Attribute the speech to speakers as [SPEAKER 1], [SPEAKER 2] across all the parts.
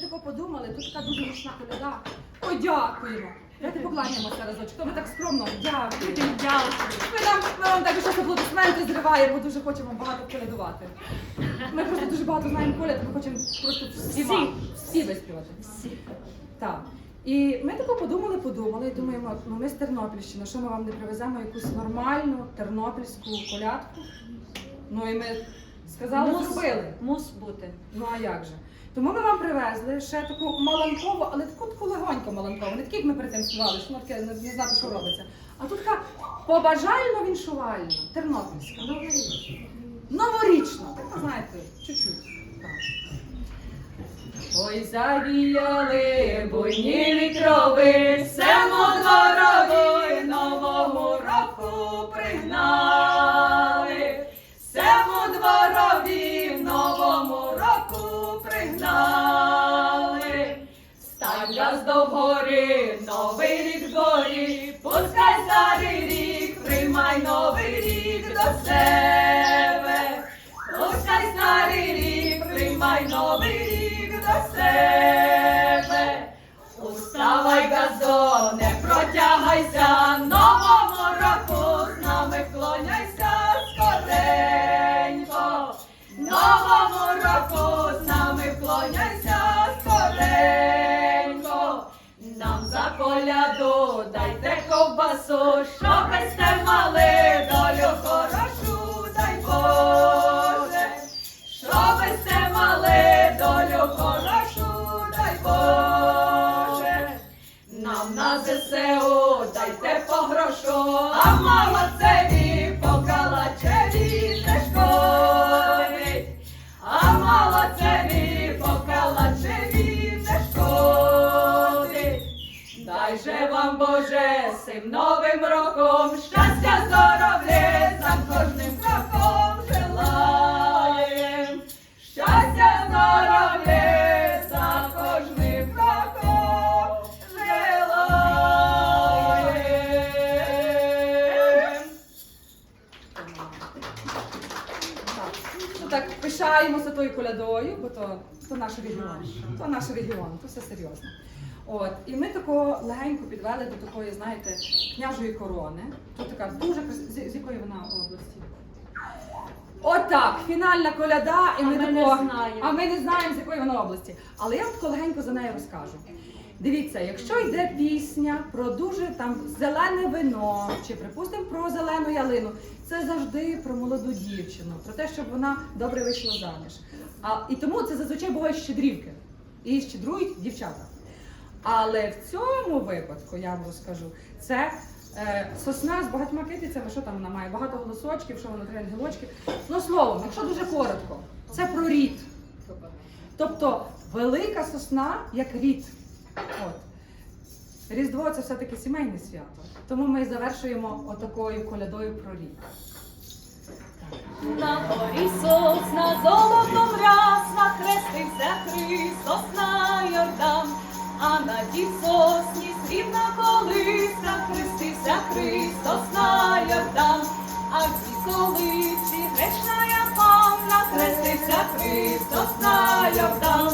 [SPEAKER 1] тако подумали, тут така дуже гучна коляда. Подякуємо. Давайте покланяємося разочок. То ми так скромно. Дякую. Ми нам, ми вам також зараз аплодисменти зриваємо, бо дуже хочемо багато колядувати. Ми просто дуже багато знаємо коляд, ми хочемо просто всіма, всі виспівати.
[SPEAKER 2] Всі.
[SPEAKER 1] Так. І ми тако подумали, подумали, і думаємо, ну ми з Тернопільщини, що ми вам не привеземо якусь нормальну тернопільську колядку? Ну і ми сказали,
[SPEAKER 2] Мус-
[SPEAKER 1] зробили.
[SPEAKER 2] Мус бути.
[SPEAKER 1] Ну а як же? Тому ми вам привезли ще таку маланкову, але таку таку легоньку маланкову. Не таку, як ми перед тим співали, що воно таке не, знати, що робиться. А тут така побажально віншувальна, тернопільська, новорічна. Новорічна, така, знаєте, чуть-чуть. Ой, завіяли буйні вітрови, семо дворові до гори, новий рік горі, пускай старий рік, приймай новий рік до себе. Коляду дайте ковбасу, що сте те мали долю хорошу, дай Боже. Що сте мали долю хорошу, дай Боже. Нам на ЗСУ дайте по грошу, а молодцеві Боже, з новим роком щастя, здоров'я за кожним кроком желаєм. Щастя, здоров'я за кожним кроком желаєм. Ну так, пишаємося тою колядою, бо то, то наш регіон. То наш регіон, то все серйозно. От, і ми такого легенько підвели до такої, знаєте, княжої корони. Тут така дуже з, з якої вона області? Отак, фінальна коляда, і
[SPEAKER 2] А
[SPEAKER 1] ми,
[SPEAKER 2] ми не знаємо.
[SPEAKER 1] а ми не знаємо, з якої вона області. Але я вам тако легенько за нею розкажу. Дивіться, якщо йде пісня про дуже там зелене вино, чи припустимо про зелену ялину, це завжди про молоду дівчину, про те, щоб вона добре вийшла заміж. А, і тому це зазвичай бувають щедрівки. І щедрують дівчата. Але в цьому випадку я вам розкажу, це е, сосна з багатьма китицями, що там вона має, багато голосочків, що вона три ангелочки. Ну, словом, якщо дуже коротко, це про рід. Тобто велика сосна як рід. От. Різдво це все-таки сімейне свято. Тому ми завершуємо отакою колядою про рід.
[SPEAKER 2] На горі сосна золотом рясна, хрестився Христос на Йордан, а на тій сосні срібна колиска, хрестився Христос на Йордан, а в тій колиці грешна панна, хрестився Христос на Йордан,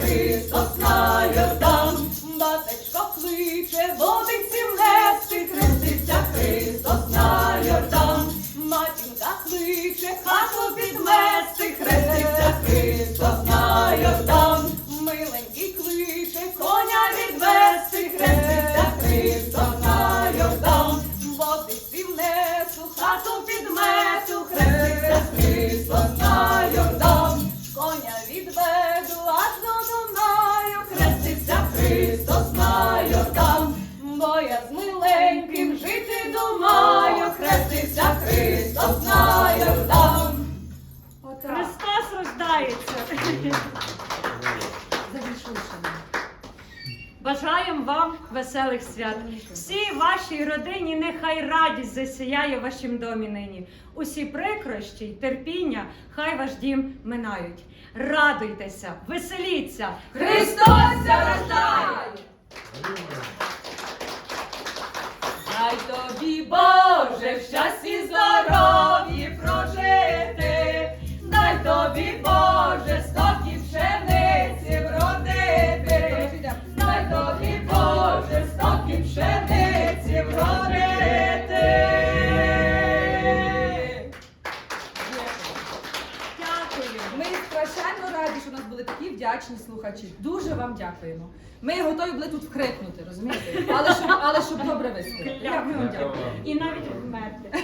[SPEAKER 2] Христос на Йордан. Батечко кличе, водиці внести, хрестився Христос на Йордан. Матінка кличе, хату підмести, хрестився Христос на Йордан. Миленький кличе, коня відвести, хрестився Христос на Йордан. Водиці внесу, хату підмету, бо я з миленьким жити думаю, хрестився Христос на Йордан. От Христос рождається.
[SPEAKER 3] Бажаємо вам веселих свят. Всій вашій родині нехай радість засіяє в вашім домі нині. Усі прикрощі й терпіння, хай ваш дім минають. Радуйтеся, веселіться!
[SPEAKER 2] Христос рождає! Дай тобі, Боже, в щасті здоров'ї прожити, дай тобі, Боже, стоків пшениці вродити, дай тобі, Боже, стоків пшениці вдячні слухачі. Дуже вам дякуємо. Ми готові були тут вкрикнути, розумієте? Але щоб, але щоб добре виступити. Дякую вам, дякую.
[SPEAKER 3] І навіть вмерти.